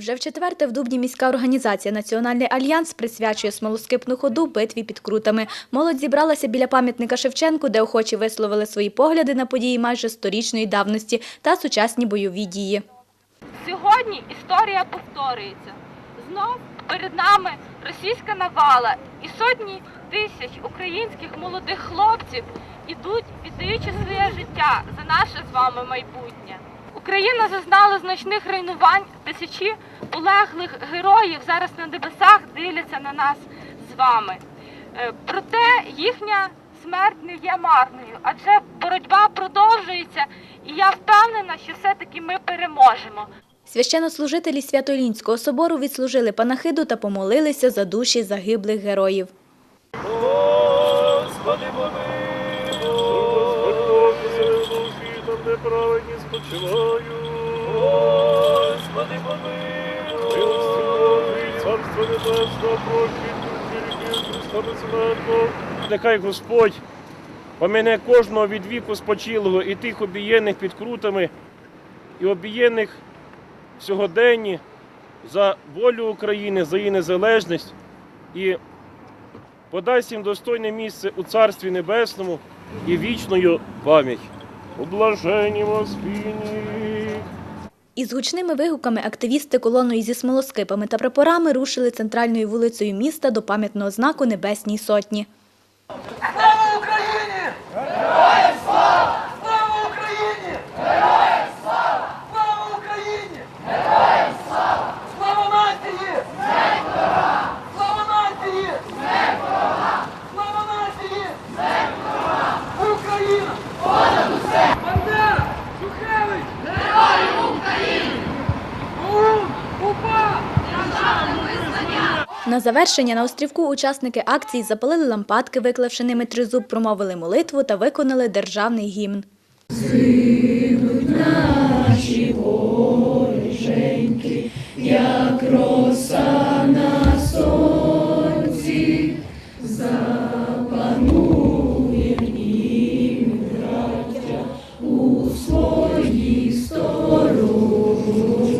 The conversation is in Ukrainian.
Вже в четверте в Дубні міська організація «Національний альянс» присвячує смолоскипну ходу битві під крутами. Молодь зібралася біля пам'ятника Шевченку, де охочі висловили свої погляди на події майже сторічної давності та сучасні бойові дії. Сьогодні історія повторюється. Знов перед нами російська навала і сотні тисяч українських молодих хлопців ідуть, віддаючи своє життя за наше з вами майбутнє. Україна зазнала значних руйнувань, тисячі полеглих героїв зараз на небесах дивляться на нас з вами. Е, Проте їхня смерть не є марною, адже боротьба продовжується, і я впевнена, що все-таки ми переможемо. Священнослужителі Свято-Ілінського собору відслужили панахиду та помолилися за душі загиблих героїв. Праведні спочивають. Господи, помилуй, милості царство Христа безсмертного. Нехай Господь помине кожного від віку спочилого і тих обієнних під крутами, і обієнних сьогоденні за волю України, за її незалежність і подасть їм достойне місце у Царстві Небесному і вічною пам'ять. У блаженні Господні. Із гучними вигуками активісти колоною зі смолоскипами та прапорами рушили центральною вулицею міста до пам'ятного знаку Небесній Сотні. На завершення на острівку учасники акції запалили лампадки, виклавши ними тризуб, промовили молитву та виконали державний гімн. Зинуть наші вороженьки, як роса на сонці, запанує їм браття у своїй стороні.